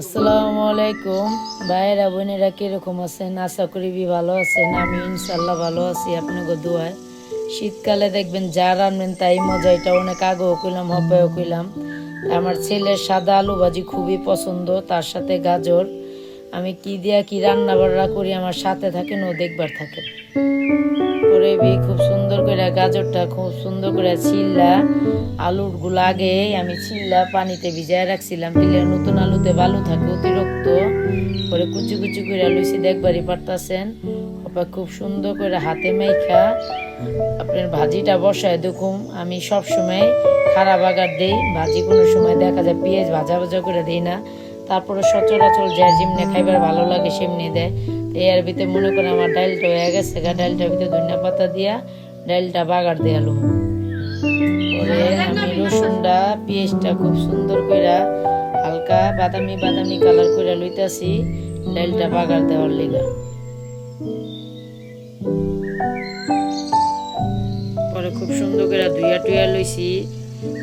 আসসালামু আলাইকুম। ভাইয়েরা, বোনেরা কীরকম আছেন? আশা করি ভালো আছেন। আমি ইনশাল্লাহ ভালো আছি আপনাকে দোয়ায়। শীতকালে দেখবেন যা রান্নেন তাই মজা। এটা অনেক আগেও কইলাম হবেও কইলাম। আমার ছেলের সাদা আলু ভাজি খুবই পছন্দ, তার সাথে গাজর। আমি কি দিয়া কি রান্না বান্না করি, আমার সাথে থাকেন ও দেখবার থাকে করে বি, খুব সুন্দর করে গাজরটা খুব সুন্দর করে ছিল্লা। আলুরগুলো আগে আমি ছিল্লা পানিতে ভিজায় রাখছিলাম, দিলে নতুন আলুতে বালু থাকে অতিরিক্ত। পরে কুচি কুচি করে লুচি দেখবারই পারতাছেন। অপা খুব সুন্দর করে হাতে মেখা আপনার ভাজিটা বসায় দেখুন আমি সব সময় খারাপ আগার দিই, ভাজি কোনো সময় দেখা যায় পেঁয়াজ ভাজা ভাজা করে দিই না। তারপরে সচরাচর যা যেমনি খাইবার ভালো লাগে সেমনি দেয়। তো এর ভিতরে মনে করে আমার ডালটা হয়ে গেছে গা ডালটার ভিতরে ধনিয়া পাতা দিয়া ডালটা বাগার দিয়ে আলু। পরে আমি রসুনটা পেঁয়াজটা খুব সুন্দর করে হালকা বাদামি বাদামি কালার করে লইতাছি ডালটা বাগার দেওয়ার লেগা। পরে খুব সুন্দর করে ধুইয়া টুইয়া লইছি।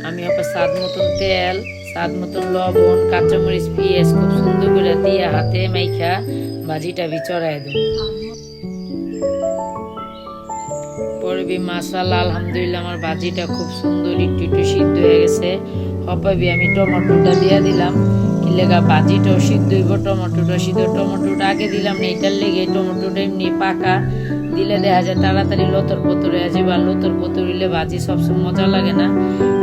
আমি আবার স্বাদ মতন তেল স্বাদ মতন লবণ, কাঁচামরিচ, পেঁয়াজ খুব সুন্দর করে দিয়ে হাতে মাইখা ভাজিটা বি চড়াই দেব। পরে বি মাসালা আলহামদুলিল্লাহ, আমার ভাজিটা খুব সুন্দর, একটু একটু সিদ্ধ হয়ে গেছে। হপাবি, আমি টমেটোটা দিয়ে দিলাম। লেগা ভাজিটাও সিদ্ধ হইব, টমেটোটা সিদ্ধ। টমেটোটা আগে দিলাম না, এটার লেগে টমেটোটা এমনি পাকা। দিলে দেখা যায়, তাড়াতাড়ি লতর পতর হয়ে যাবে। আর লতর পতর হইলে ভাজি সবসময় মজা লাগে না।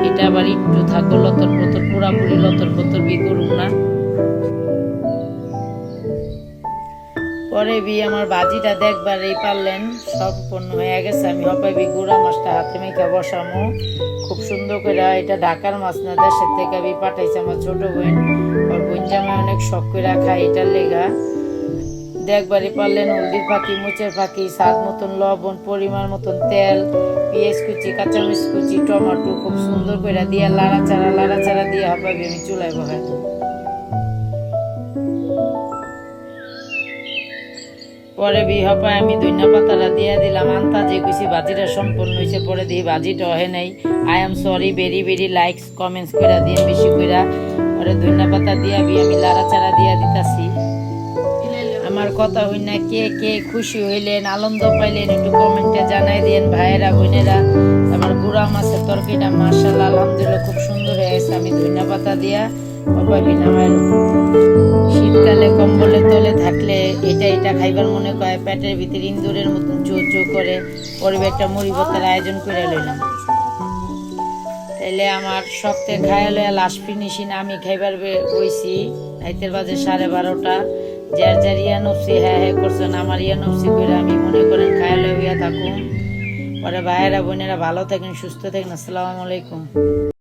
এটা আবার একটু থাকব লতর পতর, পুরাপুরি লতর পতর বি করুম না। পরে বি আমার ভাজিটা দেখবার এই পারলেন সম্পূর্ণ হয়ে গেছে। আমি হপাবি গুড়া মাছটা হাতে মেখে বসামো। খুব সুন্দর করে, এটা ঢাকার মাছ না, দেশের থেকে আমি পাঠাইছে আমার ছোট বোন। ওর বোন অনেক শখ করে খায় এটার লেগা। দেখবারই পারলেন হলদির পাখি মুচের পাখি স্বাদ মতন লবণ, পরিমাণ মতন তেল, পেঁয়াজ কুচি, কাঁচামরিচ কুচি, টমেটো খুব সুন্দর করে দিয়ে লাড়াচাড়া লাড়াচাড়া দিয়ে হপাবি আমি চুলায় বহাই পরে বিহপায় আমি ধনিয়া পাতাটা দিয়ে দিলাম। আন্তাজে কুচি ভাজিটা সম্পূর্ণ হয়েছে পরে দিয়ে ভাজিটা হয় নাই। I am sorry, very very likes, comments করে দিয়ে বেশি করে পরে ধনিয়া পাতা দিয়ে বি আমি লাড়াচাড়া দিয়ে দিতাছি। আমার কথা হই না কে কে খুশি হইলেন, আনন্দ পাইলেন, একটু কমেন্টে জানাই দেন ভাইয়েরা, বোনেরা। আমার গুড়া মাছের তরকারিটা মার্শাল্লাহ আলহামদুলিল্লাহ, খুব সুন্দর হয়ে গেছে। আমি ধনিয়া পাতা দিয়া বিনা শীতকালে কম্বলের তলে থাকলে এটা এটা খাইবার মনে করে পেটের ভিতরে ইন্দুরের মতন চো চো করে পরিবে একটা মুড়ি ভর্তার আয়োজন করে লইলাম। তাইলে আমার শক্তের খায়া লইয়া লাস্ট ফিনিশিং আমি খাইবার বইছি, রাইতের বাজে সাড়ে বারোটা। যার যার ইয়া নফসি হ্যাঁ হ্যাঁ করছেন আমার ইয়া নফসি করে আমি মনে করেন খায়া লইয়া থাকুন। পরে ভাইয়েরা, বোনেরা ভালো থাকেন, সুস্থ থাকেন, আসসালামু আলাইকুম।